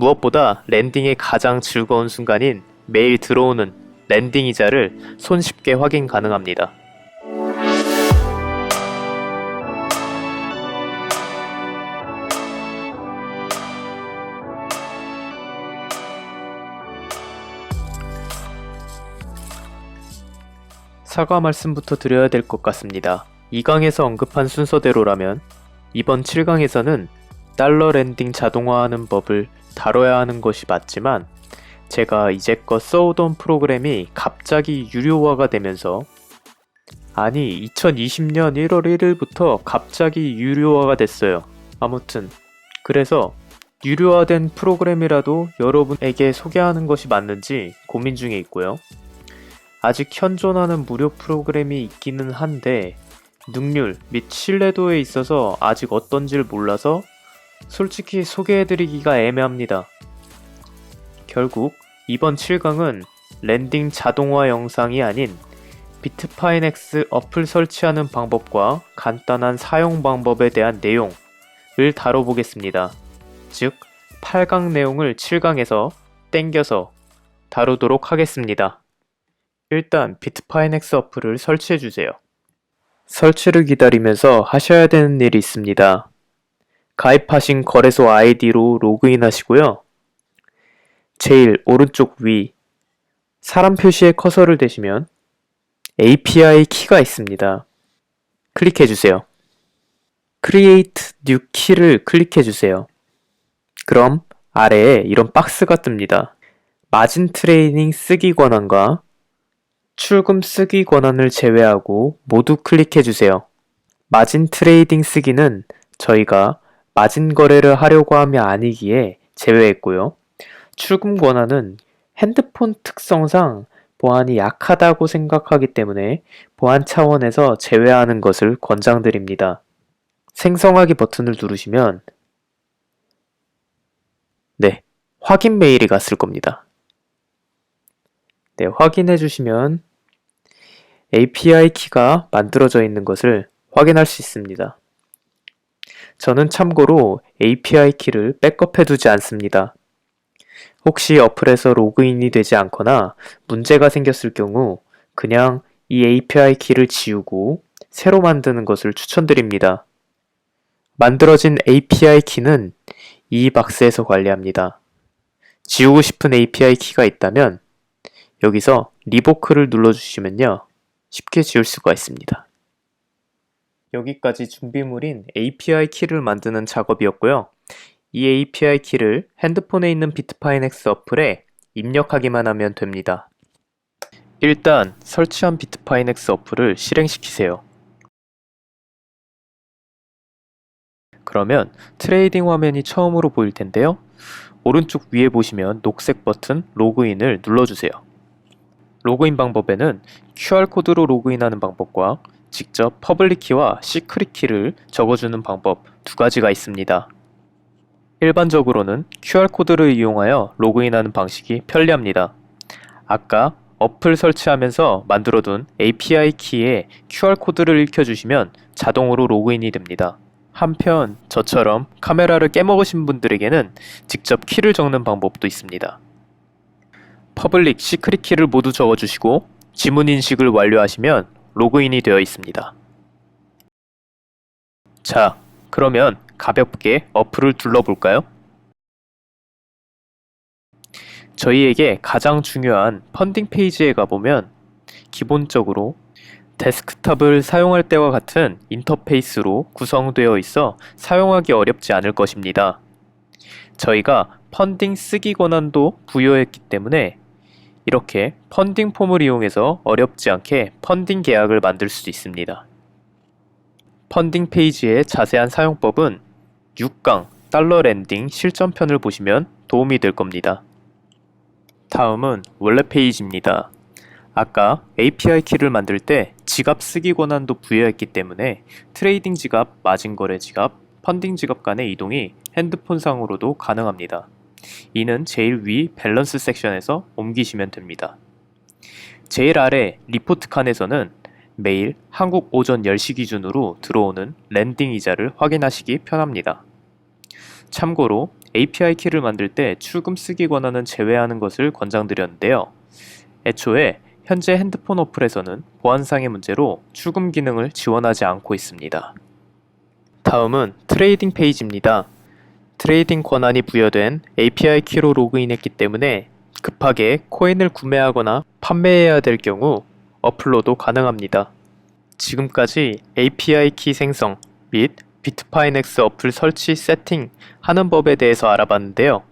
무엇보다 랜딩의 가장 즐거운 순간인 매일 들어오는 랜딩 이자를 손쉽게 확인 가능합니다. 사과 말씀부터 드려야 될 것 같습니다. 2강에서 언급한 순서대로라면 이번 7강에서는 달러 랜딩 자동화하는 법을 다뤄야 하는 것이 맞지만 제가 이제껏 써오던 프로그램이 갑자기 유료화가 되면서 아니 2020년 1월 1일부터 갑자기 유료화가 됐어요. 아무튼 그래서 유료화된 프로그램이라도 여러분에게 소개하는 것이 맞는지 고민 중에 있고요. 아직 현존하는 무료 프로그램이 있기는 한데 능률 및 신뢰도에 있어서 아직 어떤지를 몰라서 솔직히 소개해드리기가 애매합니다. 결국 이번 7강은 랜딩 자동화 영상이 아닌 비트파이넥스 어플 설치하는 방법과 간단한 사용 방법에 대한 내용을 다뤄보겠습니다. 즉, 8강 내용을 7강에서 땡겨서 다루도록 하겠습니다. 일단 비트파이넥스 어플을 설치해주세요. 설치를 기다리면서 하셔야 되는 일이 있습니다. 가입하신 거래소 아이디로 로그인 하시고요. 제일 오른쪽 위 사람 표시에 커서를 대시면 API 키가 있습니다. 클릭해 주세요. Create New Key를 클릭해 주세요. 그럼 아래에 이런 박스가 뜹니다. 마진 트레이닝 쓰기 권한과 출금 쓰기 권한을 제외하고 모두 클릭해 주세요. 마진 트레이딩 쓰기는 저희가 마진 거래를 하려고 하면 아니기에 제외했고요. 출금 권한은 핸드폰 특성상 보안이 약하다고 생각하기 때문에 보안 차원에서 제외하는 것을 권장드립니다. 생성하기 버튼을 누르시면 네, 확인 메일이 갔을 겁니다. 네, 확인해 주시면 API 키가 만들어져 있는 것을 확인할 수 있습니다. 저는 참고로 API 키를 백업해 두지 않습니다. 혹시 어플에서 로그인이 되지 않거나 문제가 생겼을 경우 그냥 이 API 키를 지우고 새로 만드는 것을 추천드립니다. 만들어진 API 키는 이 박스에서 관리합니다. 지우고 싶은 API 키가 있다면 여기서 리보크를 눌러주시면요. 쉽게 지울 수가 있습니다. 여기까지 준비물인 API 키를 만드는 작업이었고요. 이 API 키를 핸드폰에 있는 비트파이넥스 어플에 입력하기만 하면 됩니다. 일단 설치한 비트파이넥스 어플을 실행시키세요. 그러면 트레이딩 화면이 처음으로 보일 텐데요. 오른쪽 위에 보시면 녹색 버튼 로그인을 눌러주세요. 로그인 방법에는 QR코드로 로그인하는 방법과 직접 퍼블릭 키와 시크릿 키를 적어주는 방법 두 가지가 있습니다. 일반적으로는 QR코드를 이용하여 로그인하는 방식이 편리합니다. 아까 어플 설치하면서 만들어둔 API 키에 QR코드를 읽혀주시면 자동으로 로그인이 됩니다. 한편 저처럼 카메라를 깨먹으신 분들에게는 직접 키를 적는 방법도 있습니다. 퍼블릭, 시크릿 키를 모두 적어주시고 지문 인식을 완료하시면 로그인이 되어 있습니다. 자, 그러면 가볍게 어플을 둘러볼까요? 저희에게 가장 중요한 펀딩 페이지에 가보면 기본적으로 데스크탑을 사용할 때와 같은 인터페이스로 구성되어 있어 사용하기 어렵지 않을 것입니다. 저희가 펀딩 쓰기 권한도 부여했기 때문에 이렇게 펀딩 폼을 이용해서 어렵지 않게 펀딩 계약을 만들 수 있습니다. 펀딩 페이지의 자세한 사용법은 6강 달러 랜딩 실전편을 보시면 도움이 될 겁니다. 다음은 원래 페이지입니다. 아까 API 키를 만들 때 지갑 쓰기 권한도 부여했기 때문에 트레이딩 지갑, 마진 거래 지갑, 펀딩 지갑 간의 이동이 핸드폰상으로도 가능합니다. 이는 제일 위 밸런스 섹션에서 옮기시면 됩니다. 제일 아래 리포트 칸에서는 매일 한국 오전 10시 기준으로 들어오는 랜딩 이자를 확인하시기 편합니다. 참고로 API 키를 만들 때 출금 쓰기 권한은 제외하는 것을 권장드렸는데요. 애초에 현재 핸드폰 어플에서는 보안상의 문제로 출금 기능을 지원하지 않고 있습니다. 다음은 트레이딩 페이지입니다. 트레이딩 권한이 부여된 API 키로 로그인했기 때문에 급하게 코인을 구매하거나 판매해야 될 경우 어플로도 가능합니다. 지금까지 API 키 생성 및 비트파이넥스 어플 설치 세팅 하는 법에 대해서 알아봤는데요.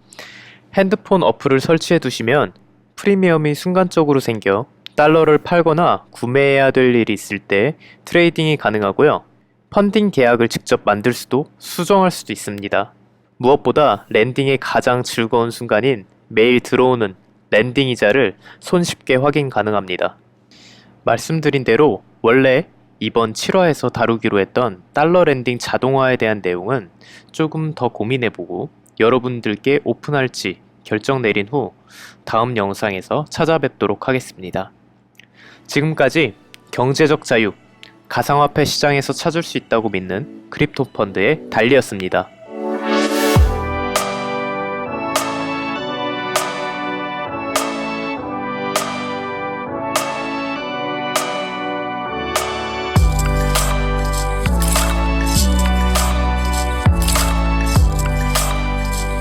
핸드폰 어플을 설치해 두시면 프리미엄이 순간적으로 생겨 달러를 팔거나 구매해야 될 일이 있을 때 트레이딩이 가능하고요. 펀딩 계약을 직접 만들 수도 수정할 수도 있습니다. 무엇보다 랜딩의 가장 즐거운 순간인 매일 들어오는 랜딩 이자를 손쉽게 확인 가능합니다. 말씀드린 대로 원래 이번 7화에서 다루기로 했던 달러 랜딩 자동화에 대한 내용은 조금 더 고민해보고 여러분들께 오픈할지 결정 내린 후 다음 영상에서 찾아뵙도록 하겠습니다. 지금까지 경제적 자유, 가상화폐 시장에서 찾을 수 있다고 믿는 크립토 펀드의 달리였습니다.